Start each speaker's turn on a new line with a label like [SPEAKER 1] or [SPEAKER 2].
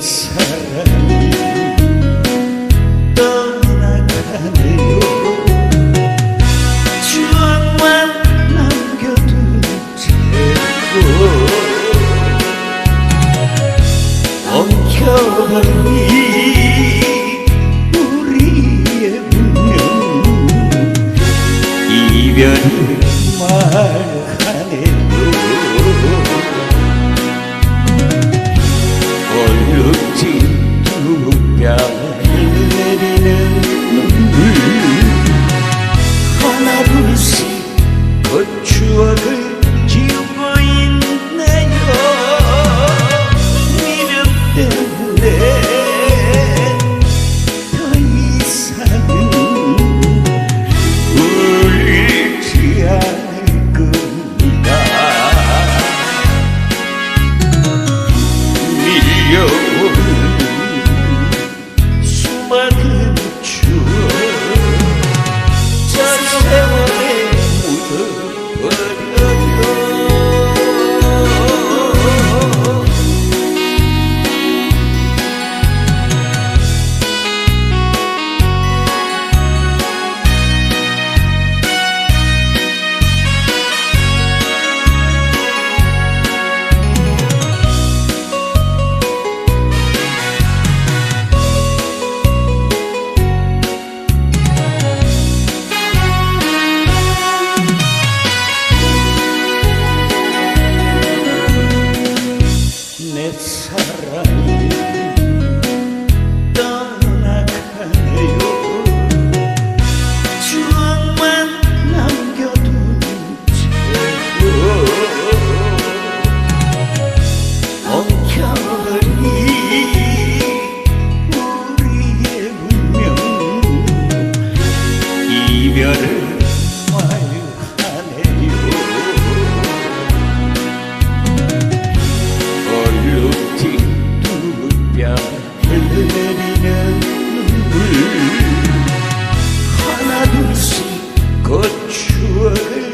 [SPEAKER 1] 사랑이 떠나가네요 추억만 남겨둔 채로 엉켜버린 우리의 운명 이별을 말 하나 둘씩 그 추억을 right. sure